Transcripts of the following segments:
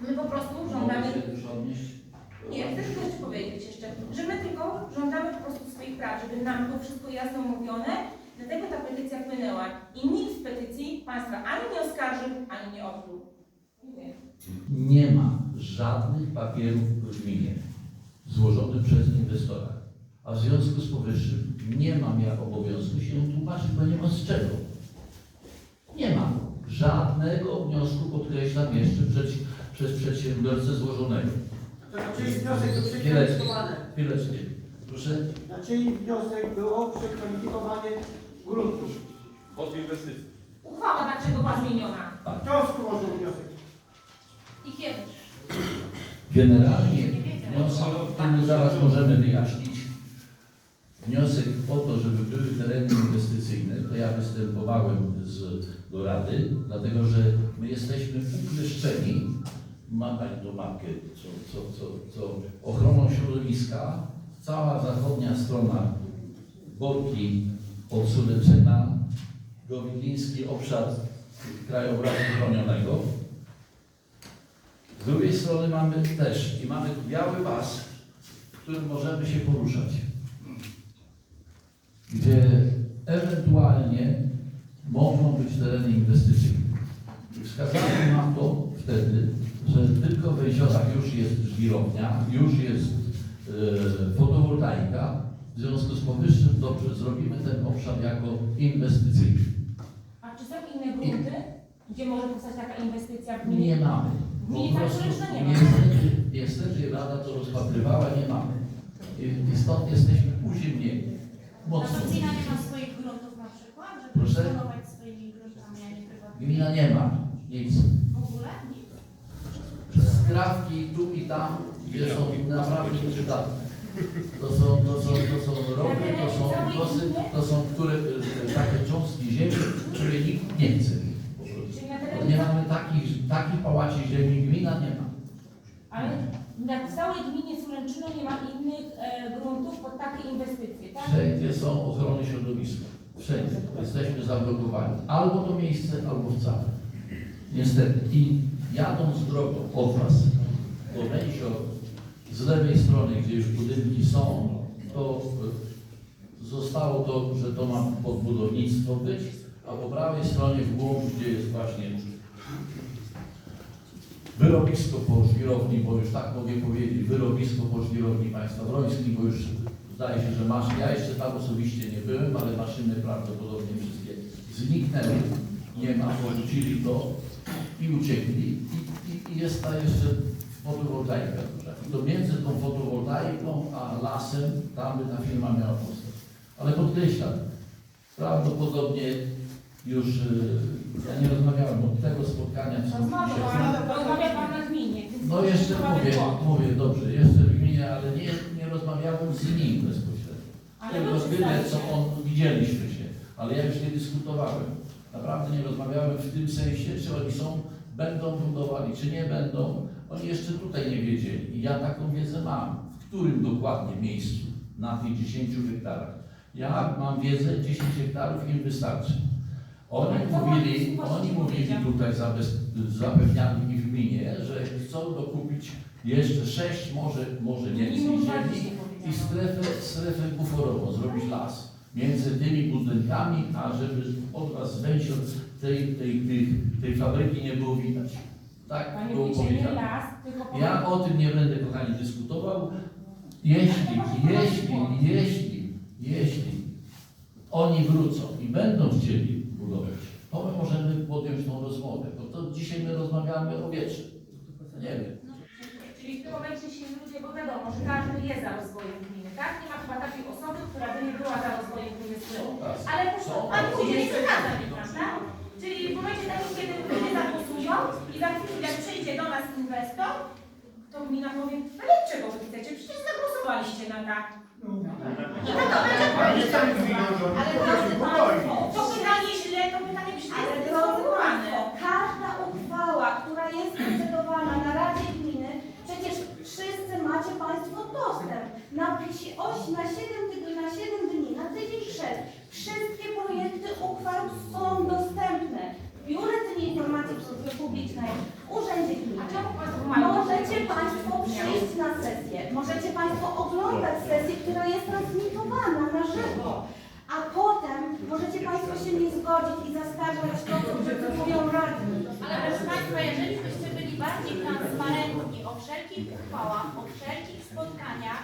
My po prostu Mogę żądamy się już odnieść? Nie, chcę jeszcze powiedzieć jeszcze, że my tylko żądamy po prostu swoich praw, żeby nam było wszystko jasno mówione, dlatego ta petycja płynęła. I nikt z petycji Państwa ani nie oskarżył, ani nie odbył. Dziękuję. Nie ma żadnych papierów w gminie złożonych przez inwestora. A w związku z powyższym nie mam ja obowiązku się tłumaczyć, bo nie mam z czego. Nie mam żadnego wniosku, podkreślam jeszcze, przed, przez przedsiębiorcę złożonego. To na czyj wniosek to Chwileczkę, przekwalifikowane? chwileczkę. Proszę, Na czyj wniosek było przekwalifikowanie gruntu? Pod inwestycję. Uchwała dlaczego była zmieniona? Kto złożył wniosek? I kiedy? Generalnie wniosek, który zaraz możemy wyjaśnić, wniosek o to, żeby były tereny inwestycyjne, to ja występowałem z, do Rady, dlatego że my jesteśmy ukleszczeni, ma Pani tą mapkę, co, co, co, co ochroną środowiska, cała zachodnia strona Borki od Suleczyna, Gowiliński obszar krajobrazu chronionego, z drugiej strony mamy też i mamy biały pas, w którym możemy się poruszać. Gdzie ewentualnie mogą być tereny inwestycyjne. Wskazano nam to wtedy, jeziorach już jest żwirownia, już jest e, fotowoltaika. W związku z powyższym dobrze zrobimy ten obszar jako inwestycyjny. A czy są inne grunty, gdzie może powstać taka inwestycja w gminie? Nie mamy. Tak Zresztą nie ma. niestety, niestety Rada to rozpatrywała, nie mamy. I, i stąd jesteśmy uziemnieni. A Mocno. to gmina nie ma swoich gruntów na przykład, żeby Proszę? swoimi gruntami, a nie prywatnymi? Gmina nie ma nic. W ogóle? Skrawki tu i tam, gdzie są naprawdę przydatne. To są, to są, to są rowy, to są kosy, to są które, e, takie cząstki ziemi, które nikt nie chce. Nie mamy takich, takich pałaci ziemi, gmina nie ma. Ale na całej gminie Sulęczyno nie ma innych e, gruntów pod takie inwestycje, tak? Wszędzie są ochrony środowiska. Wszędzie. Jesteśmy zablokowani. Albo to miejsce, albo wcale. Niestety. I jadąc drogą od Was do Węsior, z lewej strony, gdzie już budynki są, to e, zostało to, że to ma pod budownictwo być, a po prawej stronie w głąb, gdzie jest właśnie wyrobisko po żwirowni, bo już tak mogę powiedzieć, wyrobisko po żwirowni państwa Wrońskich, bo już zdaje się, że masz, ja jeszcze tam osobiście nie byłem, ale maszyny prawdopodobnie wszystkie zniknęły, nie ma, porzucili to i uciekli i, i, i jest ta jeszcze fotowoltaika duża. I to między tą fotowoltaiką a lasem tam by ta firma miała powstać. Ale podkreślam, prawdopodobnie już, y, ja nie rozmawiałem od tego spotkania, co Rozmawia się pan, na gminie. no jeszcze mówię, mówię dobrze, jeszcze w gminie, ale nie, nie rozmawiałem z nim bezpośrednio. Ale Tylko tyle, co on, widzieliśmy się, ale ja już nie dyskutowałem. Naprawdę nie rozmawiałem w tym sensie, czy oni są, będą budowali, czy nie będą. Oni jeszcze tutaj nie wiedzieli. I ja taką wiedzę mam. W którym dokładnie miejscu na tych 10 hektarach. Ja mam wiedzę, 10 hektarów im wystarczy. Oni mówili, oni mówili tutaj, zapewniali mi w gminie, że chcą dokupić jeszcze 6, może, może więcej ziemi 20 i strefę, strefę buforową, zrobić las między tymi budynkami, a żeby od was wejść od tej, tej, tej, tej fabryki nie było widać. Tak Panie było powiedziane. Ja o tym nie będę, kochani, dyskutował. Jeśli, jeśli, jeśli, jeśli oni wrócą i będą chcieli budować, to my możemy podjąć tą rozmowę, bo to dzisiaj my rozmawiamy o wietrze. Nie wiem. Czyli w tym momencie się ludzie, bo wiadomo, że każdy jest za rozwojem gminy, tak? Nie ma chyba takiej osoby, która by nie była za rozwojem gminy z tyłu. Tak. Ale proszę, Są. pan pójdzie, nie mi pan, tak? Czyli w momencie takim, kiedy ludzie zagłosują i za chwilę jak przyjdzie do nas inwestor, to gmina powie, ale czego wy chcecie? Przecież zagłosowaliście na tak. I tak to będzie. Ale drodzy Państwo, To pytanie źle, to pytanie brzmi ale drodzy. Państwo, każda uchwała, która jest procedowana na Radzie Gminy, przecież wszyscy macie Państwo dostęp. Na, oś, na, 7 tygodni, na 7 dni, na tydzień przed, wszystkie projekty uchwał są dostępne. W Biurze Informacji Publicznej, w Urzędzie A Gminy. czemu Państwo Możecie Państwo oglądać sesję, która jest transmitowana na żywo. A potem możecie Państwo się nie zgodzić i zaskarżać to, co mówią radni. Ale proszę Państwa, jeżeli byście byli bardziej transparentni o wszelkich uchwałach, o wszelkich spotkaniach,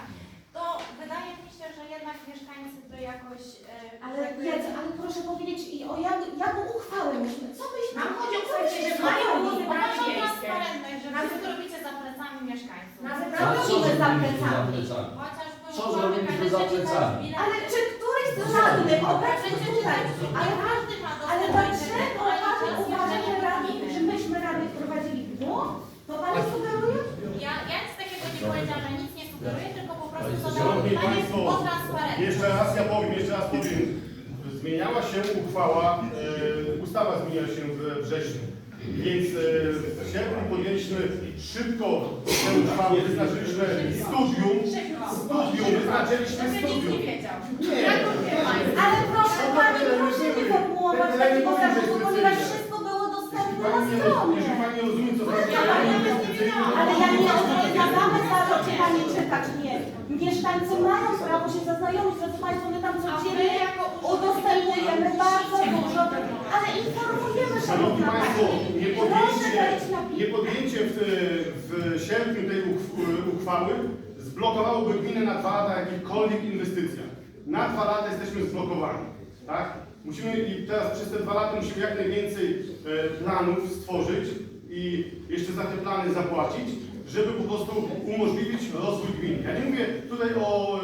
to wydaje mi się, że jednak mieszkańcy by jakoś... e, Ale, jakby- ale proszę powiedzieć, i o jak, jaką uchwałę myśmy, co byśmy... Nam chodzi o byśmy że mają miejskie. transparentność, że wy to robicie za plecami mieszkańców. Co robimy za plecami? Co zrobiliśmy za plecami? Ale czy któryś z radnych obecnych tutaj, ale, każdy ma ale dlaczego internetu, Pan ale uważa, że, radni, że myśmy radnych prowadzili w błąd? To Pani sugeruje? Ja, ja nic takiego nie powiedziałam, że nic nie sugeruję, tylko po prostu zadałam Szanowni pytanie Państwo, transparentność. Jeszcze raz ja powiem, jeszcze raz powiem. Zmieniała się uchwała, e, ustawa zmieniła się we wrześniu. Więc e, w sierpniu podjęliśmy szybko tę uchwałę, wyznaczyliśmy studium, studium, wyznaczyliśmy Że nikt nie studium. wiedział. Nie, to? Ale proszę Pani, proszę nie formułować takiego zarzutu, ponieważ wszystko było dostępne na Pani nie, stronie. jeżeli Pani nie rozumie, co znaczy Ja tereny nie inwestycyjne, to Ale ja nie odpowiadamy za to, czy. Pani czytać nie. Mieszkańcy mają prawo się zaznajomić, drodzy Państwo, my tam A wy codziennie jako udostępniujemy bardzo dużo, ale informujemy Szanowni Szanowna Państwo, Pani. nie Proszę podjęcie, wejść na nie podjęcie w, w sierpniu tej uchw- uchwały zblokowałoby gminę na dwa lata jakichkolwiek inwestycjach. Na dwa lata jesteśmy zblokowani, tak? Musimy i teraz przez te dwa lata musimy jak najwięcej e, planów stworzyć i jeszcze za te plany zapłacić, żeby po prostu umożliwić rozwój gminy. Ja nie mówię tutaj o,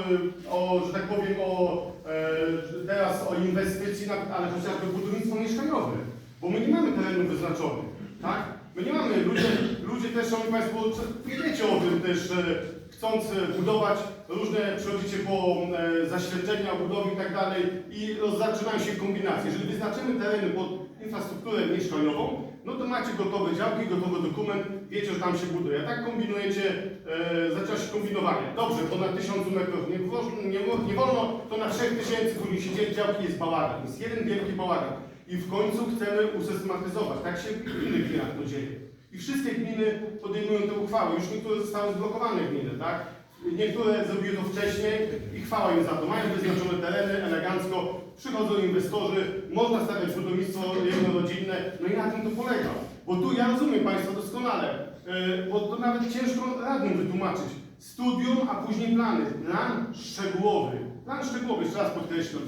e, o że tak powiem, o e, teraz o inwestycji, ale chociażby budownictwo mieszkaniowe, bo my nie mamy terenów wyznaczonych, tak? My nie mamy, ludzie, ludzie też, szanowni Państwo, wiecie o tym też, e, chcąc e, budować różne, przychodzicie po e, zaświadczenia o budowie i tak dalej i zaczynają się kombinacje. Jeżeli wyznaczymy tereny pod infrastrukturę mieszkaniową, no to macie gotowe działki, gotowy dokument, wiecie, że tam się buduje. Tak kombinujecie, e, zaczyna się kombinowanie. Dobrze, ponad 1000 metrów, nie, nie, nie wolno, to na 3000 później się dzieje działki, jest bałagan. Jest jeden wielki bałagan. I w końcu chcemy usystematyzować. Tak się w innych gminach to dzieje. I wszystkie gminy podejmują te uchwały. Już niektóre zostały zblokowane gminy, tak? Niektóre zrobiły to wcześniej i chwała im za to. Mają wyznaczone tereny, elegancko, przychodzą inwestorzy, można stawiać budownictwo jednorodzinne, no i na tym to polega. Bo tu ja rozumiem Państwa doskonale, yy, bo to nawet ciężko radnym wytłumaczyć. Studium, a później plany. Plan szczegółowy. Plan szczegółowy, jeszcze raz podkreślam,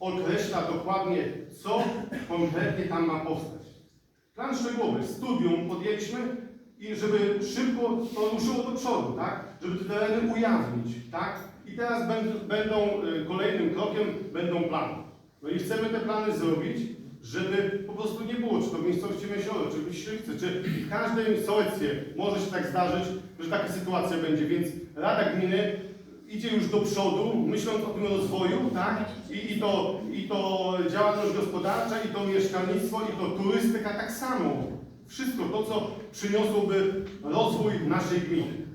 określa dokładnie, co konkretnie tam ma powstać. Plan szczegółowy, studium podjęliśmy i żeby szybko to ruszyło do przodu, tak? Żeby te tereny ujawnić, tak? I teraz będą, y, kolejnym krokiem będą plany. No i chcemy te plany zrobić, żeby po prostu nie było, czy to w miejscowości Miesiory, czy w Myśliwce, czy w każdym sołectwie może się tak zdarzyć, że taka sytuacja będzie, więc Rada Gminy idzie już do przodu, myśląc o tym rozwoju, tak? I, i, to, I to działalność gospodarcza, i to mieszkalnictwo, i to turystyka tak samo. Wszystko to, co przyniosłoby rozwój naszej gminy.